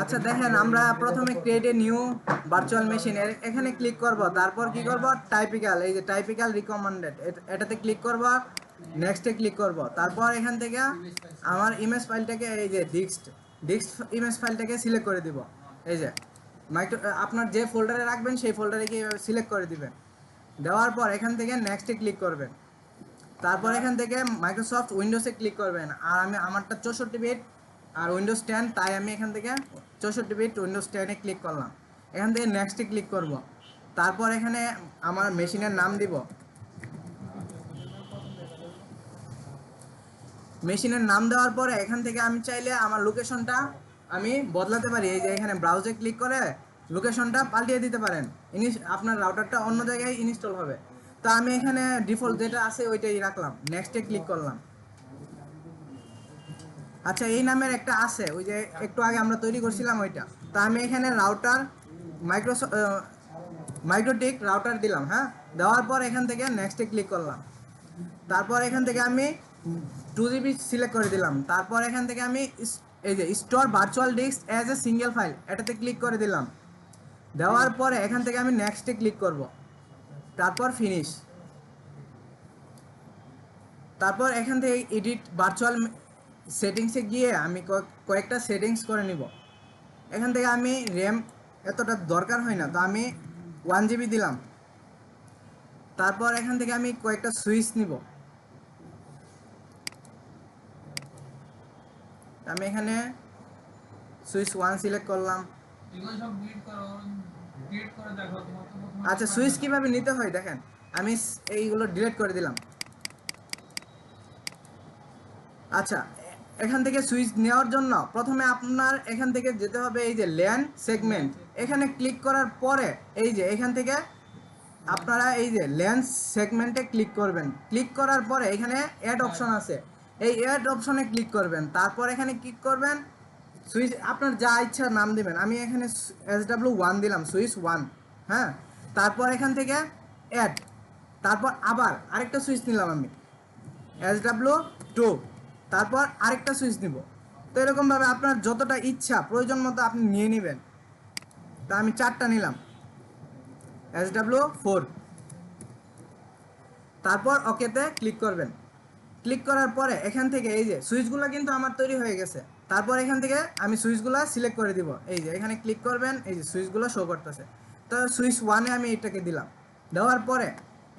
আচ্ছা দেখেন, আমরা প্রথমে create a new virtual machine এখানে ক্লিক করব, তারপর কি করব? টাইপিক্যাল এই যে টাইপিক্যাল রিকমেন্ডেড এটাতে ক্লিক করব নেক্সটে ক্লিক করব, তারপর এখান থেকে আমার ইমেজ ফাইলটাকে এই যে ডিক্সট ডিক্সট ইমেজ ফাইলটাকে সিলেক্ট করে দিব, এই যে মাইক্রো আপনার যে ফোল্ডারে রাখবেন, সেই ফোল্ডারে গিয়ে সিলেক্ট করে দিবেন, দেওয়ার পর এখান থেকে নেক্সটে ক্লিক করবেন, তারপর এখান থেকে মাইক্রোসফট উইন্ডোজে ক্লিক করবেন, আর আমি, আমারটা চৌষট্টি বিট আর উইন্ডোজ টেন তাই আমি এখান থেকে চৌষট্টি বিট উইন্ডোজ টেনে ক্লিক করলাম। এখান থেকে নেক্সটে ক্লিক করব। তারপর এখানে আমার মেশিনের নাম দিব। মেশিনের নাম দেওয়ার পরে এখান থেকে আমি চাইলে আমার লোকেশনটা আমি বদলাতে পারি। এই যে এখানে ব্রাউজে ক্লিক করে লোকেশনটা পাল্টিয়ে দিতে পারেন। ইনিস আপনার রাউটারটা অন্য জায়গায় ইনস্টল হবে। তো আমি এখানে ডিফল্ট যেটা আছে ওইটাই রাখলাম। নেক্সটে ক্লিক করলাম। আচ্ছা এই নামের একটা আছে, ওই যে একটু আগে আমরা তৈরি করছিলাম ওইটা। তো আমি এখানে রাউটার মাইক্রোস মাইক্রোটিক রাউটার দিলাম হ্যাঁ? দেওয়ার পর এখান থেকে নেক্সটে ক্লিক করলাম। তারপর এখান থেকে আমি টু জিবি সিলেক্ট করে দিলাম। তারপর এখান থেকে আমি এই যে store virtual disk as a single file এটাতে ক্লিক করে দিলাম। দেওয়ার পরে এখান থেকে আমি নেক্সটে ক্লিক করব। তারপর ফিনিশ তারপর এখান থেকে এডিট ভার্চুয়াল সেটিংসে গিয়ে আমি কয়েকটা সেটিংস করে নিব। এখান থেকে আমি র্যাম এতটা দরকার হয় না তো আমি ওয়ান জিবি দিলাম। তারপর এখান থেকে আমি কয়েকটা সুইচ নিব। আমি এখানে সুইচ ওয়ান সিলেক্ট করলাম। আচ্ছা সুইচ কীভাবে নিতে হয় দেখেন। আমি এইগুলো ডিলিট করে দিলাম। আচ্ছা এখান থেকে সুইচ নেওয়ার জন্য প্রথমে আপনার এখান থেকে যেতে হবে এই যে ল্যান সেগমেন্ট। এখানে ক্লিক করার পরে এই যে এখান থেকে আপনারা এই যে লেন্স সেগমেন্টে ক্লিক করবেন। ক্লিক করার পরে এখানে অ্যাড অপশন আছে। এই অ্যাড অপশনে ক্লিক করবেন। তারপর এখানে ক্লিক করবেন? সুইচ আপনার যা ইচ্ছা নাম দিবেন। আমি এখানে এস ডাব্লিউ ওয়ান দিলাম, সুইচ ওয়ান হ্যাঁ? তারপর এখান থেকে অ্যাড তারপর আবার আরেকটা সুইচ নিলাম আমি এস ডাব্লিউ টু তারপর আরেকটা সুইচ নিব তো এরকমভাবে আপনার যতটা ইচ্ছা, প্রয়োজন মতো আপনি নিয়ে নেবেন। তা আমি চারটা নিলাম। এস ডাব্লিউ ফোর তারপর ওকেতে ক্লিক করবেন। ক্লিক করার পরে এখান থেকে এই যে সুইচগুলো কিন্তু আমার তৈরি হয়ে গেছে। তারপর এখান থেকে আমি সুইচগুলো সিলেক্ট করে দিব। এই যে এখানে ক্লিক করবেন, এই যে সুইচগুলো শো করতেছে। তো সুইচ ওয়ানে আমি এটাকে দিলাম। দেওয়ার পরে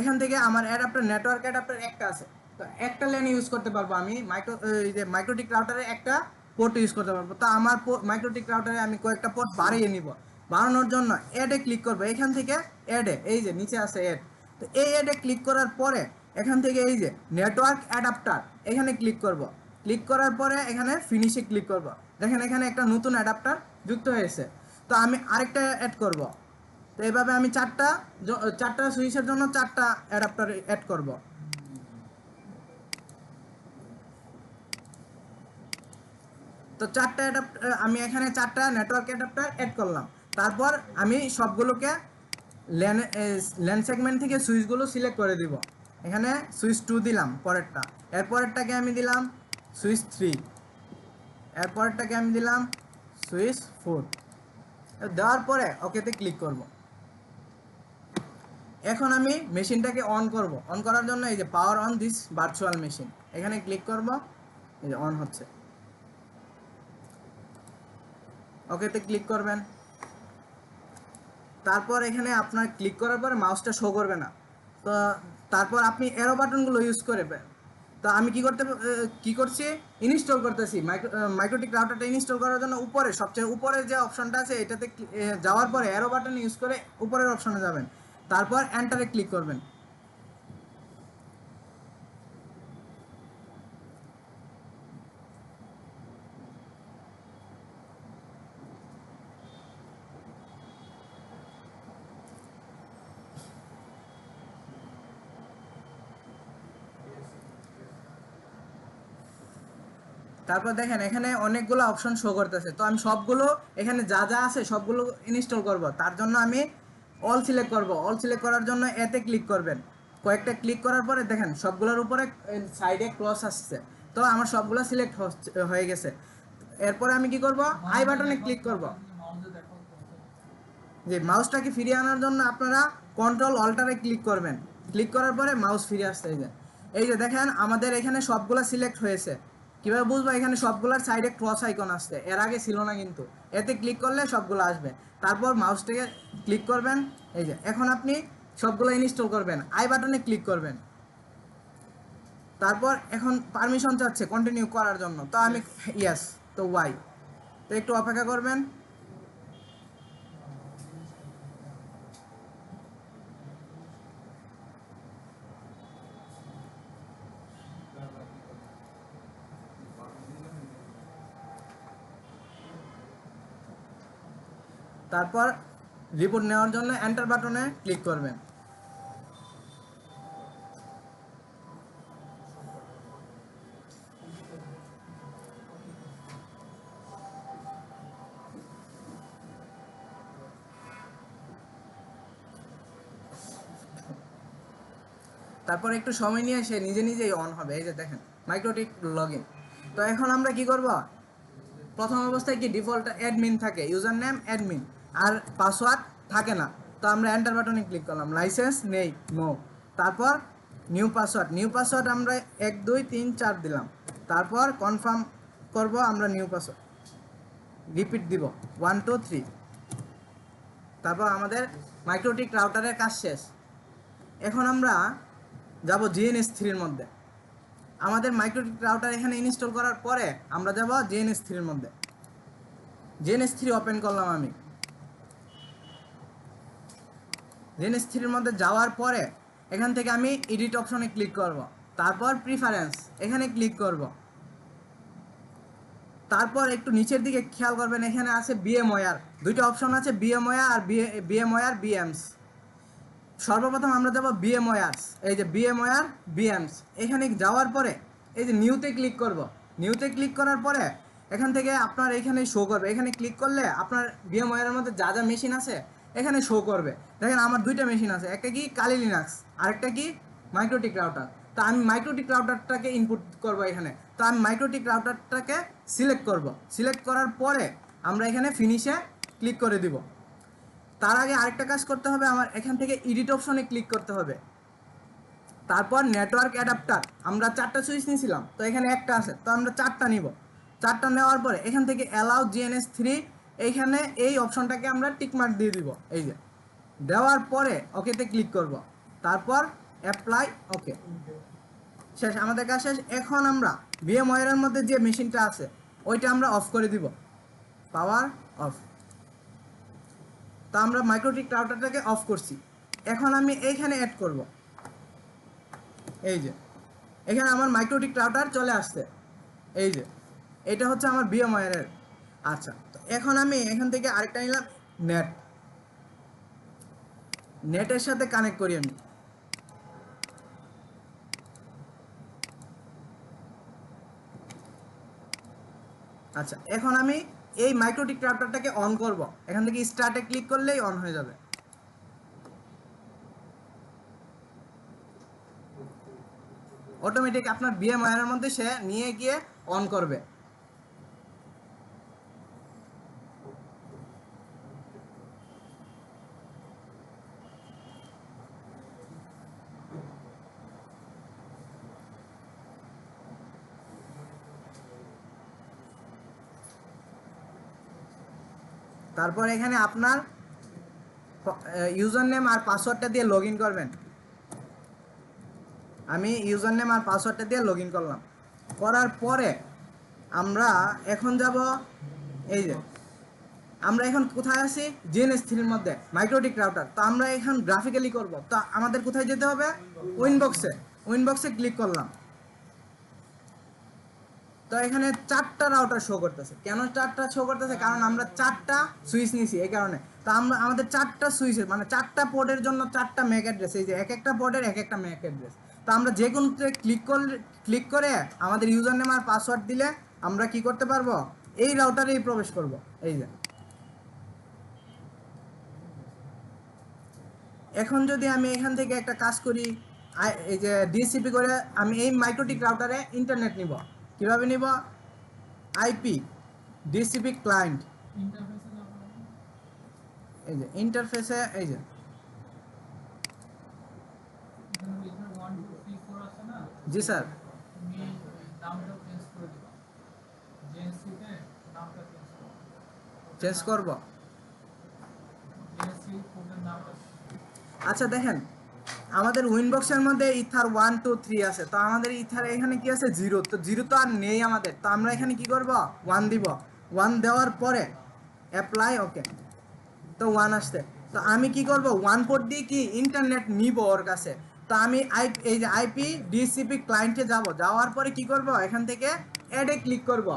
এখান থেকে আমার অ্যাডাপ্টার নেটওয়ার্ক অ্যাডাপ্টার একটা আছে। তো একটা লেন ইউজ করতে পারব আমি মাইক্রো এই যে মাইক্রোটিক রাউটারে একটা পোর্ট ইউজ করতে পারব। তো আমার মাইক্রোটিক রাউটারে আমি কয়েকটা পোর্ট বাড়িয়ে নিব। বাড়ানোর জন্য অ্যাডে ক্লিক করব। এখান থেকে অ্যাডে এই যে নিচে আছে অ্যাড তো এই অ্যাডে ক্লিক করার পরে এখান থেকে এই যে নেটওয়ার্ক অ্যাডাপ্টার এখানে ক্লিক করব। ক্লিক করার পরে এখানে ফিনিশে ক্লিক করব। দেখেন এখানে একটা নতুন অ্যাডাপ্টার যুক্ত হয়েছে। তো আমি আরেকটা অ্যাড করব। তো এভাবে আমি চারটা চারটা সুইচের জন্য চারটা অ্যাডাপ্টার অ্যাড করব। তো চারটা অ্যাডাপ্টার আমি এখানে চারটা নেটওয়ার্ক অ্যাডাপ্টার অ্যাড করলাম। তারপর আমি সবগুলোকে ল্যান ল্যান সেগমেন্ট থেকে সুইচগুলো সিলেক্ট করে দিব। এখানে সুইচ টু দিলাম, পরেরটা। এরপরেরটাকে আমি দিলাম সুইচ থ্রি এরপরেরটাকে আমি দিলাম সুইচ ফোর দেওয়ার পরে ওকেতে ক্লিক করব। এখন আমি মেশিনটাকে অন করব। অন করার জন্য এই যে power on this virtual machine এখানে ক্লিক করব। এই যে অন হচ্ছে। ওকেতে ক্লিক করবেন। তারপর এখানে আপনার ক্লিক করার পরে মাউসটা শো করবে না। তো তারপর আপনি এরো বাটনগুলো ইউজ করবেন তো আমি কি করতে কি করছি? ইনস্টল করতেছি। মাইক্রো মাইক্রোটিক রাউটারটা ইনস্টল করার জন্য উপরে, সবচেয়ে উপরে যে অপশনটা আছে, এটাতে যাওয়ার পরে এরো বাটন ইউজ করে উপরের অপশনে যাবেন। তারপর এন্টারে ক্লিক করবেন। তারপর দেখেন, এখানে অনেকগুলো অপশন শো করতেছে। তো আমি সবগুলো, এখানে যা যা আছে সবগুলো ইনস্টল করব। তার জন্য আমি অল সিলেক্ট করব। অল সিলেক্ট করার জন্য এতে ক্লিক করবেন। কয়েকটা ক্লিক করার পরে দেখেন, সবগুলোর উপরে সাইডে ক্রস আসছে। তো আমার সবগুলো সিলেক্ট হয়ে গেছে। এরপরে আমি কি করব? আই বাটনে ক্লিক করব। যে মাউসটাকে ফিরিয়ে আনার জন্য আপনারা কন্ট্রোল অল্টারে ক্লিক করবেন। ক্লিক করার পরে মাউস ফিরে আসতে এই যে। এই যে দেখেন, আমাদের এখানে সবগুলা সিলেক্ট হয়েছে। কীভাবে বুঝব? এখানে সবগুলোর সাইডে ক্রস আইকন আসছে। এর আগে ছিল না কিন্তু। এতে ক্লিক করলে সবগুলো আসবে। তারপর মাউসটাকে ক্লিক করবেন। এই যে, এখন আপনি সবগুলো ইনস্টল করবেন। আই বাটনে ক্লিক করবেন। তারপর এখন পারমিশন চাচ্ছে কন্টিনিউ করার জন্য। তো আমি ইয়াস তো ওয়াই তো একটু অপেক্ষা করবেন। তারপর রিপোর্ট নেওয়ার জন্য এন্টার বাটনে ক্লিক করবেন। তারপর একটু সময় নিয়ে সে নিজে নিজেই অন হবে, এই যে দেখেন মাইক্রোটিক লগ তো এখন আমরা কি করব? প্রথম অবস্থায় কি ডিফল্ট অ্যাডমিন থাকে ইউজার নেম অ্যাডমিন আর পাসওয়ার্ড থাকে না। তো আমরা এন্টার বাটনে ক্লিক করলাম। লাইসেন্স নেই নো তারপর নিউ পাসওয়ার্ড নিউ পাসওয়ার্ড আমরা এক, দুই, তিন, চার দিলাম। তারপর কনফার্ম করব আমরা নিউ পাসওয়ার্ড রিপিট দিব। ওয়ান টু থ্রি তারপর আমাদের মাইক্রোটিক রাউটারের কাজ শেষ। এখন আমরা যাব জিএনএস থ্রির মধ্যে। আমাদের মাইক্রোটিক রাউটার এখানে ইনস্টল করার পরে আমরা যাব জিএনএস থ্রির মধ্যে। জিএনএস থ্রি ওপেন করলাম আমি। জিএনএস থ্রির মধ্যে যাওয়ার পরে, এখান থেকে আমি এডিট অপশনে ক্লিক করব। তারপর প্রিফারেন্স এখানে ক্লিক করব। তারপর একটু নিচের দিকে খেয়াল করবেন, এখানে আছে বিএমওয়ার দুইটা অপশন আছে বিএমওয়ার আর বিএমওয়ার বিএমস সর্বপ্রথম আমরা যাব বিএমওয়ার্স এই যে বিএমওয়ার বিএমস এখানে যাওয়ার পরে, এই যে নিউতে ক্লিক করব। নিউতে ক্লিক করার পরে, এখান থেকে আপনার এখানে শো করবে। এখানে ক্লিক করলে আপনার বিএমওয়ারের মধ্যে যা যা মেশিন আছে এখানে শো করবে। দেখেন আমার দুইটা মেশিন আছে, একটা কি কালি লিনাক্স আরেকটা কি মাইক্রোটিক রাউটার তো আমি মাইক্রোটিক রাউটারটাকে ইনপুট করব এখানে। তো আমি মাইক্রোটিক রাউটারটাকে সিলেক্ট করব। সিলেক্ট করার পরে আমরা এখানে ফিনিশে ক্লিক করে দিব। তার আগে আরেকটা কাজ করতে হবে, আমার এখান থেকে এডিট অপশনে ক্লিক করতে হবে। তারপর নেটওয়ার্ক অ্যাডাপ্টার আমরা চারটা সুইচ নিয়েছিলাম, তো এখানে একটা আছে, তো আমরা চারটা নিব। চারটা নেওয়ার পরে এখান থেকে অ্যালাউ জিএনএস থ্রি এইখানে এই অপশনটাকে আমরা টিকমার্ক দিয়ে দিব। এই যে, দেওয়ার পরে ওকেতে ক্লিক করব। তারপর অ্যাপ্লাই ওকে শেষ, আমাদের কাজ শেষ। এখন আমরা বিএম ওয়ারের মধ্যে যে মেশিনটা আছে, ওইটা আমরা অফ করে দিব। পাওয়ার অফ তা আমরা মাইক্রোটিক রাউটারটাকে অফ করছি। এখন আমি এইখানে অ্যাড করব। এই যে, এখানে আমার মাইক্রোটিক রাউটার চলে আসছে। এই যে, এটা হচ্ছে আমার বিএমআইয়ের আচ্ছা তো এখন আমি এখান থেকে আরেকটা নিলাম নেট নেটের সাথে কানেক্ট করি আমি। আচ্ছা এখন আমি এই মাইক্রোটিক রাউটারটাকে অন করব। এখান থেকে স্টার্টে ক্লিক করলেই অন হয়ে যাবে। অটোমেটিক আপনার বিএম ওয়ারের মধ্যে সে নিয়ে গিয়ে অন করবে। তারপর এখানে আপনার ইউজার নেম আর পাসওয়ার্ডটা দিয়ে লগ করবেন। আমি ইউজার নেম আর পাসওয়ার্ডটা দিয়ে লগ করলাম। করার পরে আমরা এখন যাব, এই যে, আমরা এখন কোথায় আছি? জিএনএস থ্রির মধ্যে মাইক্রোটিক রাউটার তো আমরা এখন গ্রাফিক্যালি করব। তো আমাদের কোথায় যেতে হবে? উইনবক্সে উইনবক্সে ক্লিক করলাম। তো এখানে চারটা রাউটার শো করতেছে। কেন চারটা শো করতেছে? কারণ আমরা চারটা সুইচ নিছি এই কারণে। তো আমরা, আমাদের চারটা সুইচের মানে চারটা পোর্টের জন্য চারটা ম্যাক অ্যাড্রেস এই যে এক একটা পোর্টের এক একটা ম্যাক অ্যাড্রেস তো আমরা যে কোনোতে ক্লিক করলে ক্লিক করে আমাদের ইউজার নেম আর পাসওয়ার্ড দিলে আমরা কি করতে পারব? এই রাউটারেই প্রবেশ করব। এই যে। এখন যদি আমি এখান থেকে একটা কাজ করি এই যে ডিসিপি করে আমি এই মাইক্রোটিক রাউটারে ইন্টারনেট নিব। কীভাবে নিব? IP DHCP client. এই যে ইন্টারফেসে এই যে। জি, স্যার। চেঞ্জ করব। আচ্ছা দেখেন আমাদের উইনবক্সের মধ্যে ইথার ওয়ান টু থ্রি আছে। তো আমাদের ইথার এখানে কি আছে? জিরো তো জিরো তো আর নেই আমাদের। তো আমরা এখানে কি করব? ওয়ান দিব। ওয়ান দেওয়ার পরে অ্যাপ্লাই ওকে তো ওয়ান আসতে তো আমি কি করব? ওয়ান পোর্ট দিয়ে কি ইন্টারনেট নিব ওর কাছে? তো আমি আই এই যে আইপি ডিসিপি ক্লায়েন্টে যাব। যাওয়ার পরে কি করব? এখান থেকে অ্যাডে ক্লিক করব।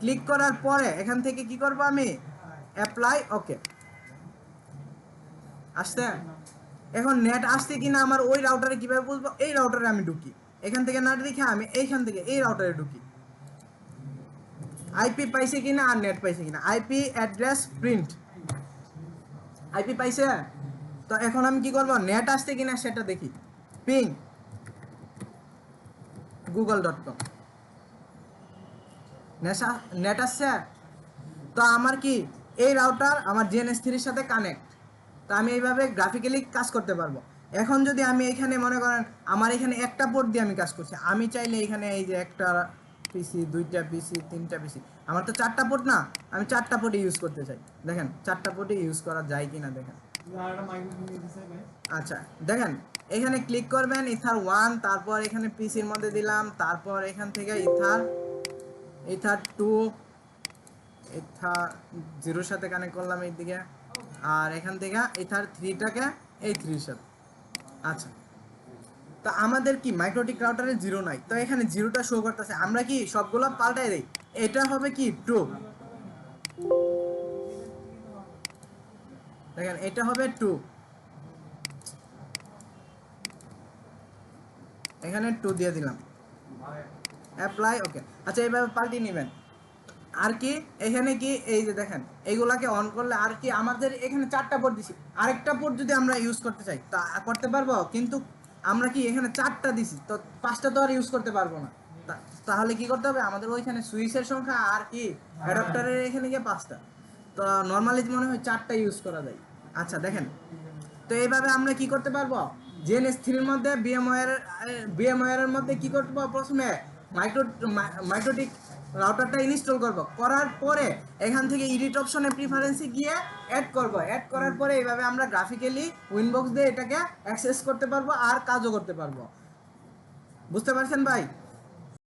ক্লিক করার পরে এখান থেকে কি করব আমি? অ্যাপ্লাই ওকে আসছে? এখন নেট আসছে কিনা আমার ওই রাউটারে কীভাবে বুঝব এই রাউটারে আমি ঢুকি। এখান থেকে না দেখে আমি এইখান থেকে এই রাউটারে ঢুকি। আইপি পাইছে কিনা আর নেট পাইছে কিনা? আইপি অ্যাড্রেস প্রিন্ট আইপি পাইছে? তো এখন আমি কি করব? নেট আসছে কিনা সেটা দেখি। Ping Google dot com net আসছে? তো আমার কি এই রাউটার আমার জিএনএস থ্রির সাথে কানেক্ট তো আমি এইভাবে গ্রাফিক্যালি কাজ করতে পারব। এখন যদি আমি এখানে মনে করেন আমার এখানে একটা পোর্ট দিয়ে আমি কাজ করছি, আমি চাইলে এখানে এই যে একটা পিসি দুইটা পিসি তিনটা পিসি আমার তো চারটা পোর্ট না, আমি চারটা পোর্টে ইউজ করতে চাই। দেখেন, চারটা পোর্টে ইউজ করা যায় কিনা দেখেন। আচ্ছা দেখেন, এখানে ক্লিক করবেন ইথার ওয়ান তারপর এখানে পিসির মধ্যে দিলাম, তারপর এখান থেকে ইথার ইথার টু ইথার জিরোর সাথে কানেক্ট করলাম এইদিকে। আর এখান থেকে ইথার থ্রিটাকে এই থ্রির সাথে। আচ্ছা। তো আমাদের কি মাইক্রোটিক রাউটারে জিরো নাই? তো এখানে জিরোটা শো করতেছে। আমরা কি সবগুলো পাল্টাই দিই? এটা হবে কি ট্রু দেখেন, এটা হবে টু এখানে টু দিয়ে দিলাম। অ্যাপ্লাই ওকে আচ্ছা এইভাবে পাল্টিয়ে নেবেন। আর কি, এখানে কি, এই যে দেখেন, এইগুলাকে অন করলে আর কি আমাদের এখানে চারটা পোর্ট দিছি। আরেকটা পোর্ট যদি আমরা ইউজ করতে চাই, তা করতে পারব? কিন্তু আমরা কি এখানে চারটা দিছি, তো পাঁচটা তো আর ইউজ করতে পারব না। তাহলে কি করতে হবে? আমাদের ওইখানে সুইচের সংখ্যা আর কি অ্যাডাপ্টারের এখানে গিয়ে পাঁচটা। তো নর্মালি মনে হয় চারটা ইউজ করা যায়। আচ্ছা দেখেন। তো এইভাবে আমরা কি করতে পারব? জিএনএস থ্রির মধ্যে বিএমওয়ার বিএমওয়ারের মধ্যে কি করব? প্রথমে মাইক্রো মাইক্রোটিক রাউটারটা ইনস্টল করব। করার পরে এখান থেকে ইডিট অপশনে প্রিফারেন্সে গিয়ে অ্যাড করব। অ্যাড করার পরে এইভাবে আমরা গ্রাফিক্যালি উইনবক্স দিয়ে এটাকে অ্যাক্সেস করতে পারব আর কাজও করতে পারব। বুঝতে পারছেন ভাই?